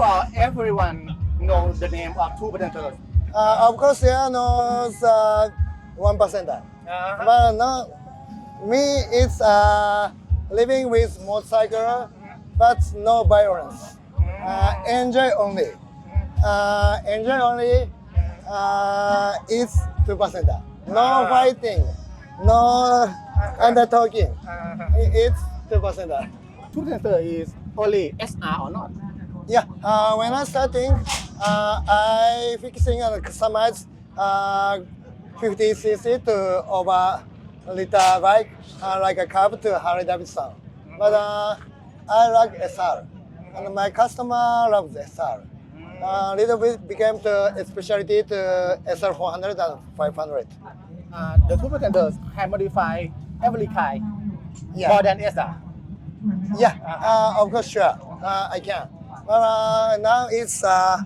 before everyone knows the name of two presenters Uh, of course, yeah, knows uh, one percenter. uh, But no, me is uh, living with motorcycle, but no violence. Uh, enjoy only. Uh, enjoy only. Uh, is two percenter. No Ah. fighting. No under talking. uh, It's two percenter. two presenter is only SR or not Yeah, uh, when I starting, uh, I fixing and customize uh, 50 cc to over liter bike, uh, like a cab to Harley Davidson. But uh, I like SR, and my customer loves SR. Uh, little bit became the specialty to SR 400 and 500. uh, the two presenters can modify every car Yeah. more than SR Yeah, uh, of course, sure, uh, I can. But uh, now it's uh,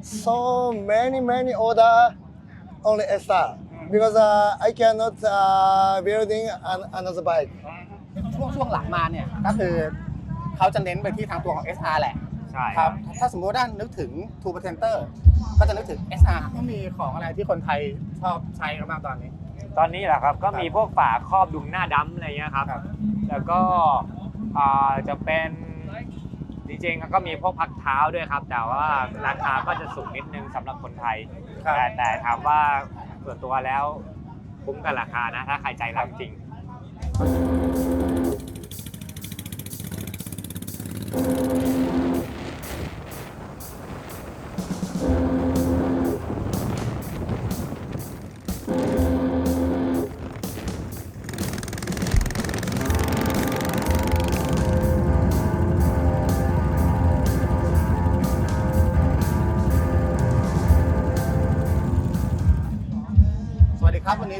so many, many order only SR because uh, I cannot uh, building an, another bike. ช่วงช่วงหลังมาเนี่ยก็คือเขาจะเน้นไปที่ทางตัวของ SR แหละใช่ครับถ้าสมมติว่านึกถึง Two Presenter ก็จะนึกถึง SR ก็มีของอะไรที่คนไทยชอบใช้กันบ้างตอนนี้ ตอนนี้แหละครับก็มีพวกฝาครอบดุมหน้าดำอะไรเงี้ยครับครับแล้วก็อ่าจะเป็น จริงๆก็มีพวกพักเท้าด้วยครับ แต่ว่าราคาก็จะสูงนิดนึงสำหรับคนไทย ครับ แต่แต่ถามว่าส่วนตัวแล้วคุ้มกับราคานะถ้าใครใจรักจริง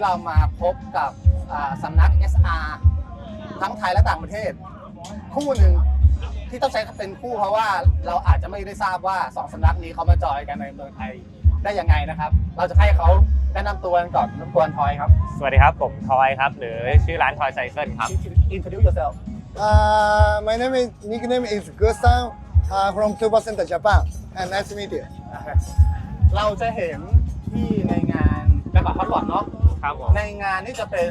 เรามาพบกับอ่าสำนัก SR ทั้งไทยและต่างประเทศ คู่หนึ่งที่ต้องใช้เป็นคู่เพราะว่าเราอาจจะไม่ได้ทราบว่าสองสำนักนี้เขามาจอยกันในเมืองไทยได้ยังไงนะครับ เราจะให้เขาแนะนำตัวกันก่อนรบกวนทอยครับ สวัสดีครับ ผมทอยครับ หรือชื่อร้านทอยไซเคิลครับ Introduce yourself Uh, my name is nickname is Gusan uh, from 2% Japan, and nice to meet you. เราจะเห็นที่ในงานแบงกอกฮอตวอตเนาะ ครับผมในงานนี่จะเป็น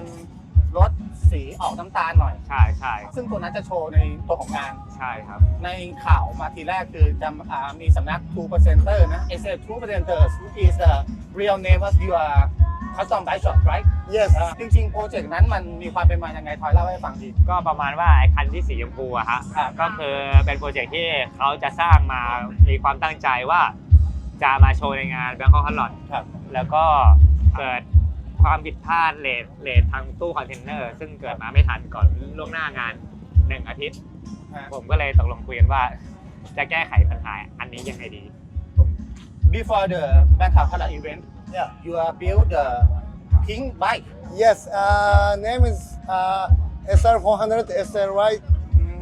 รถสีออกน้ำตาลหน่อย ใช่ใช่ซึ่งตัวนั้นจะโชว์ในตัวของงาน ใช่ครับ ในข่าวมาทีแรกคือจะอ่ามีสำนัก two presenter นะ it said two presenters is the real name of your custom bike shop right Yes. อ่าจริงๆ โปรเจกต์นั้นมันมีความเป็นมายังไงทอยเล่าให้ฟังทีก็ประมาณว่าไอ้คันที่สีชมพูอะฮะครับ ก็คือเป็นโปรเจกต์ที่เขาจะสร้างมามีความตั้งใจว่า จะมาโชว์ในงาน Bangkok Hot Rod ครับ แล้วก็เกิด ความผิดพลาดเลทเลททางตู้คอนเทนเนอร์ ซึ่งเกิดมาไม่ทันก่อนล่วงหน้างานหนึ่งอาทิตย์ ผมก็เลยตกลงคุยกันว่า จะแก้ไขปัญหาอันนี้ยังไงดี before the Bangkok Hot Rod event Yeah. you are build the pink bike Yes. Uh, name is uh, SR 400 SRY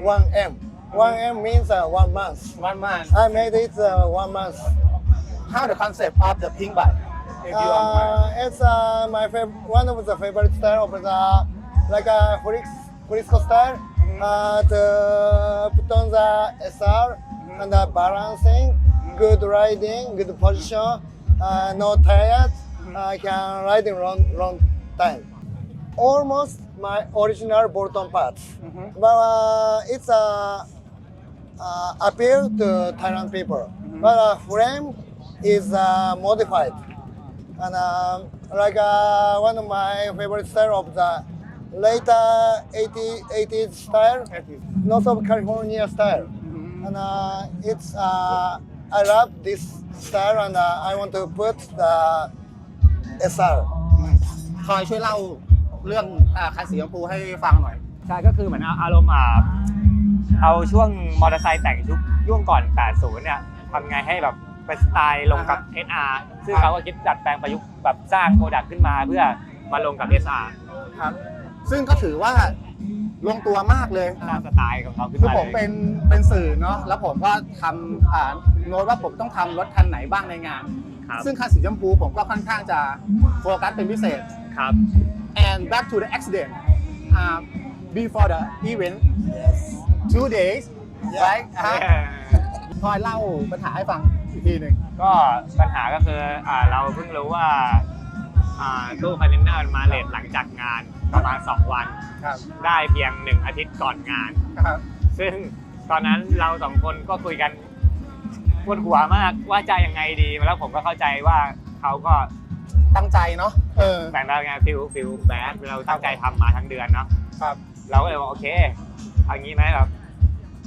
1M. 1M means uh, one month. one month I made it uh, one month. how the concept of the pink bike if you are Uh, it's uh, my fav- one of the favorite style of the like a Fris Frisco style. Uh, to put on the SR and the balancing, good riding, good position, uh, no tired. I can ride in long long time. Almost my original Bolton parts, Mhm. but uh, it's a uh, appeal to Thailand people. But uh, frame is uh, modified, and um, like uh, one of my favorite style of the later 80 80s style, north of California style, and uh, it's uh, I love this style, and uh, I want to put the SR. ทอยช่วยเล่าเรื่องอ่าคันสีชมพูให้ฟังหน่อย ใช่ก็คือเหมือนเอาอารมณ์อะเอาช่วงมอเตอร์ไซค์แต่งชุดย่วงก่อน 80 เนี่ยทำไงให้แบบ เป็นสไตล์ลงกับ SR ซึ่งเขาก็คิดดัดแปลงประยุกต์แบบสร้างโปรดักต์ขึ้นมาเพื่อมาลงกับ SR ครับ ซึ่งก็ถือว่าลงตัวมากเลยสร้างสไตล์ของเขาขึ้นคือมาผมเลยเป็นเป็นสื่อเนาะแล้วผมก็ทำอ่าโน้ตว่าผมต้องทำรถคันไหนบ้างในงานครับซึ่งคันสีชมพูผมก็ค่อนข้างจะโฟกัสเป็นพิเศษครับ and back to the accident uh, before the event two days Yeah. right อ่า Yeah. ทอยเล่าปัญหาให้ฟัง อีกทีหนึ่งก็ปัญหาก็คืออ่าเราเพิ่งรู้ว่าอ่าตู้คอนเทนเนอร์มาเลทหลังจากงานประมาณ 2 วัน ครับได้เพียง 1 อาทิตย์ก่อนงาน ครับซึ่งตอนนั้นเราสองคนก็คุยกันปวดหัวมากว่าจะยังไงดี แล้วผมก็เข้าใจว่าเขาก็ตั้งใจเนาะเออแบ่งเราไงฟิลฟิลแบดเราตั้งใจทำมาทั้งเดือนเนาะ ครับ เราก็เลยบอกโอเคเอางี้ไหมแบบ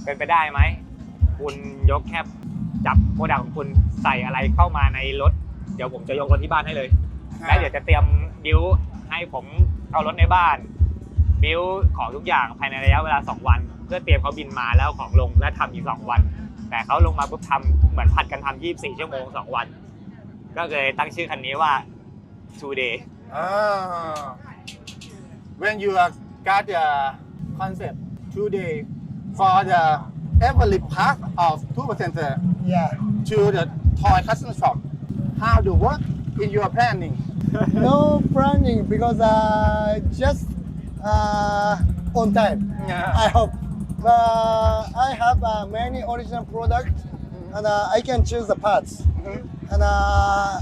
เป็นไปได้ไหม คุณยกแค่ จับโปรดักของคุณใส่อะไรเข้ามาในรถ เดี๋ยวผมจะยกรถที่บ้านให้เลย แล้วเดี๋ยวจะเตรียมบิวให้ผมเอารถในบ้าน บิวของทุกอย่างภายในระยะเวลา 2 วัน เพื่อเตรียมเขาบินมาแล้วเอาของลงและทำอีก 2 วัน แต่เขาลงมาปุ๊บทำเหมือนผัดกันทำ24 ชั่วโมง 2 วัน ก็เลยตั้งชื่อคันนี้ว่า two day อ่า when you are got the concept today for the every part of 2% Yeah. to the toy customer shop how do work in your planning No planning because uh, just uh, on time. yeah I hope. Uh, I have uh, many original products and uh, I can choose the parts. And uh,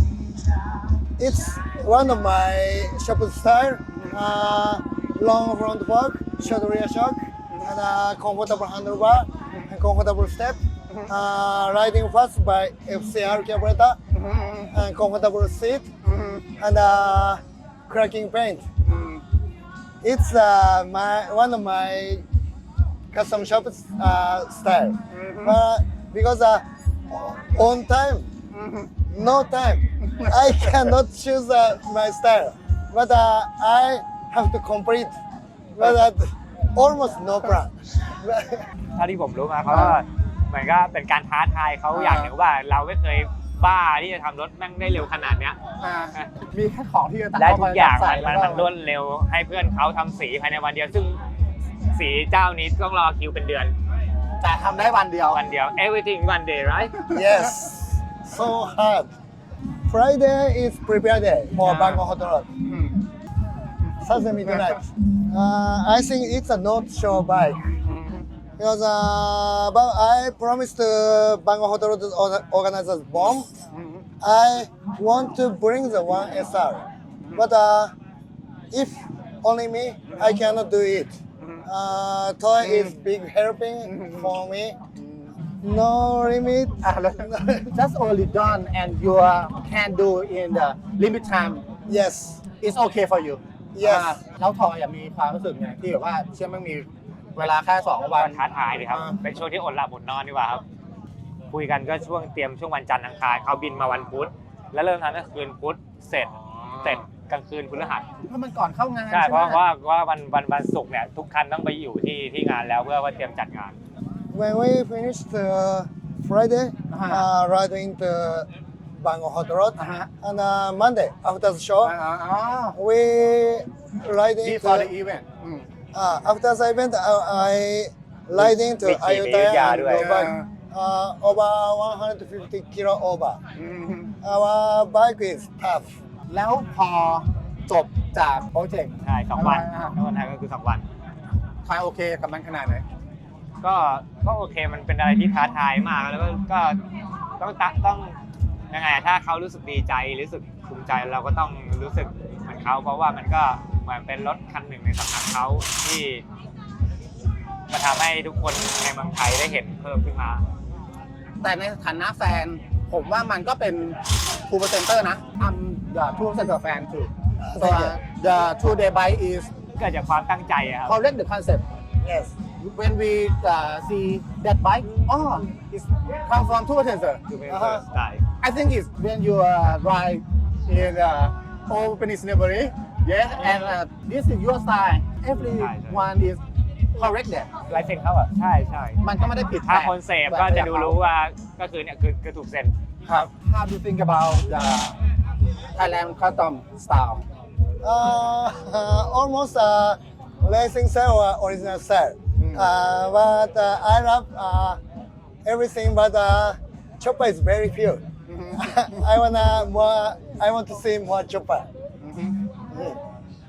it's one of my shop style. Uh, long front fork, short rear shock, and uh, comfortable handlebar and comfortable step Uh, riding fast by FCR carburetor and comfortable seat and uh, cracking paint. It's uh, my one of my custom shop uh, style. But because uh, on time, no time, I cannot choose uh, my style. But uh, I have to complete. But uh, almost no plan. ถ้าที่ผมรู้มาเขาก็ เหมือนก็เป็นการท้าทายเขาอ่าอย่างหนึ่งว่าเราไม่เคยบ้าที่จะทำรถแม่งได้เร็วขนาดเนี้ย อ่ามีแค่ของที่จะตัดและเข้าทุมากอย่างใส่มันมันแล้วก็มันรวดเร็วให้เพื่อนเขาทำสีภายในวันเดียว ซึ่งสีเจ้านี้ต้องรอคิวเป็นเดือนแต่ทำได้วันเดียว วันเดียว everything one day right yes, so hard. Friday is prepare day for Yeah. Bangkok Hot Rod. อืม Saturday midnight. Uh, I think it's a not show bike. อืม Because uh, but I promised to Bangkok Hot Rod orga- organizers bomb. อืม I want to bring the one SR. But uh, if only me, I cannot do it. Uh, toy is big helping for me. No limit. อ่ะแล้ว just only done and you can do in the limit time Yes. it's okay for you Yes อ่าแล้วทอยอะมีความรู้สึกไงที่แบบว่าเชื่อมันมี เวลาแค่สองวัวันนท้าทายดีครับ อ่า เป็นช่วงที่อดหลับอดนอนดีกว่าครับ คุยกันก็ช่วงเตรียมช่วงวันจันทร์อังคารเขาบินมาวันพุธ แล้วเริ่มทำก็คืนพุธเสร็จเสร็จกลางคืนพฤหัสเพราะมันก่อนเข้างานใช่เพราะไหมว่าว่าวันวันวันศุกร์เนี่ยทุกคันต้องไปอยู่ที่ที่งานแล้วเพื่อว่าเตรียมจัดงาน When we finished uh, Friday, Uh-huh. uh, riding to Bangkok Hot Rod, อ่าฮะ and uh, Monday after the show, อ่าอ๋อ we riding before the to, event อืม uh, after the event, uh, I riding to มีขี่ไป Ayutthaya อยุธยา and ด้วย go back, uh, over 150 kilo over. อืม Our bike is tough. แล้วพอจบจากโปรเจกต์ ใช่สองวันอ่า ทั้งวันไทยก็คือสองวัน ทายโอเคกับมันขนาดไหน ก็ก็โอเคมันเป็นอะไรที่ท้าทายมากแล้วก็ก็ต้องตะต้องยังไงอะถ้าเขารู้สึกดีใจรู้สึกภูมิใจเราก็ต้องรู้สึกเหมือนเขาเพราะว่ามันก็เห มือนเป็นรถคันหนึ่งในสำนักเขาที่มาทำให้ทุกคนในเมืองไทยได้เห็นเพิ่มขึ้นมา แต่ในฐานะแฟน ผมว่ามันก็เป็นทูเปอร์เซนเตอร์นะ I'm the two percenter fan too so Thank you. uh, the two day bike is เกิดจากความตั้งใจอะครับ correct the concept Yes. when we uh, see that bike oh it's come from two percenter คือเป็นอ่าฮะสไตล์ I think it's when you uh, ride in uh, old Peninsula yeah and uh, this is your style everyone is correct that ลายเซ็นเขาอะใช่ใช่มันก็ไม่ได้ผิดถ้าแปลคนเสพก็จะดูรู้ว่าก็คือเนี่ยคือคือถูกเซ็น ครับ How do you think about the Thailand custom style Uh, almost uh, racing style or original style. Mm. Uh, but uh, I love uh, everything, but uh, chopper is very few. I wanna more. I want to see more chopper.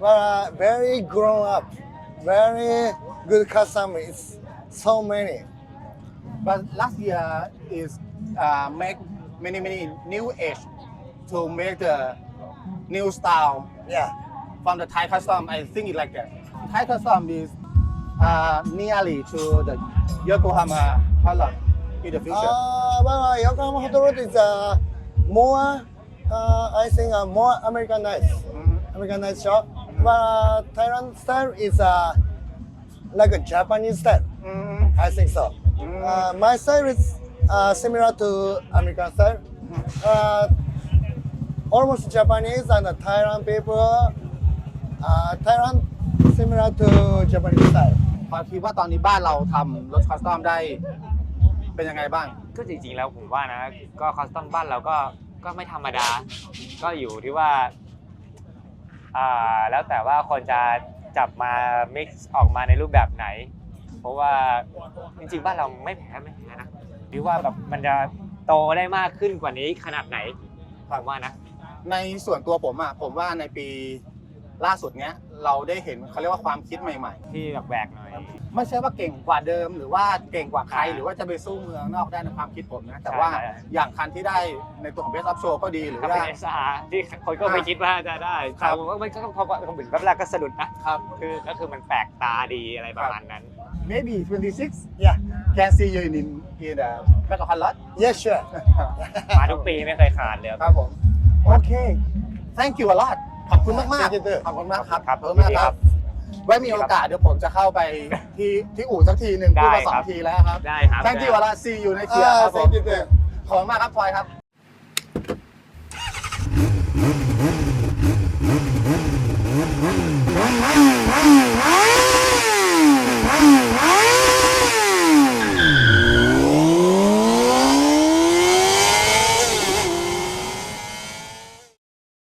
Mm. But uh, very grown up, very good custom. It's so many. but last year is uh, make many many new age to make the new style Yeah. from the Thai custom. I think it like that. Thai custom is uh, nearly to the Yokohama color in the future. Uh, well, uh, Yokohama Hot Rod is uh, more, uh, I think, uh, more Americanized, Mhm. Americanized shop. But uh, Thailand style is uh, like a Japanese style. Mhm. I think so. Mm. Uh, my style is uh, similar to American style. Uh, almost Japanese and Thailand people. Uh, Thailand similar to Japanese style. พอคิดว่าตอนนี้บ้านเราทำรถคัสตอมได้เป็นยังไงบ้าง ก็จริงๆแล้วผมว่านะ ก็คอสตอมบ้านเราก็ก็ไม่ธรรมดา ก็อยู่ที่ว่า อ่าแล้วแต่ว่าคนจะจับมา mix ออกมาในรูปแบบไหน เพราะว่าจริงๆ บ้านเราไม่แพ้ไม่แพ้นะหรือว่าแบบมันจะโตได้มากขึ้นกว่านี้ขนาดไหนผมว่านะ ในส่วนตัวผมอะผมว่าในปี ล่าสุดเนี้ยเราได้เห็นเขาเรียกว่าความคิดใหม่ ที่แบบแหวกหน่อย ๆ ไม่ใช่ว่าเก่งกว่าเดิม หรือว่าเก่งกว่าใครอ่าหรือว่าจะไปสู้เมืองนอกได้ในความคิดผมนะแต่ว่าใช่ใช่อย่างคันที่ได้ในตัวของ Best of Show ก็ดีหรือถ้าว่า เป็น SR ที่คนก็ไม่คิดว่าจะได้ครับแต่ผมว่ามันก็พอผมเห็นแรกๆก็สะดุดนะ ครับ คือก็คือมันแปลกตาดีอะไรประมาณนั้น maybe 26 Yeah. can see you in in, in the back of a lot Yes, sure. มาทุกปีไม่เคยขาดเลย ครับผมโอเค thank you a lot ขอบคุณมากมาก Thank you too ขอบคุณมากครับครับขอบคุณมากยินดีคครัรับบไว้มีโอกาสเดี๋ยวผมจะเข้าไปที่ที่อู่สักทีหนึ่งได้พูดมาสอครังบทีแล้วครับได้ครับ thank you a lot see you next year Ah, ครับผม thank you too. ขอบคุณมากครับพลอยครับ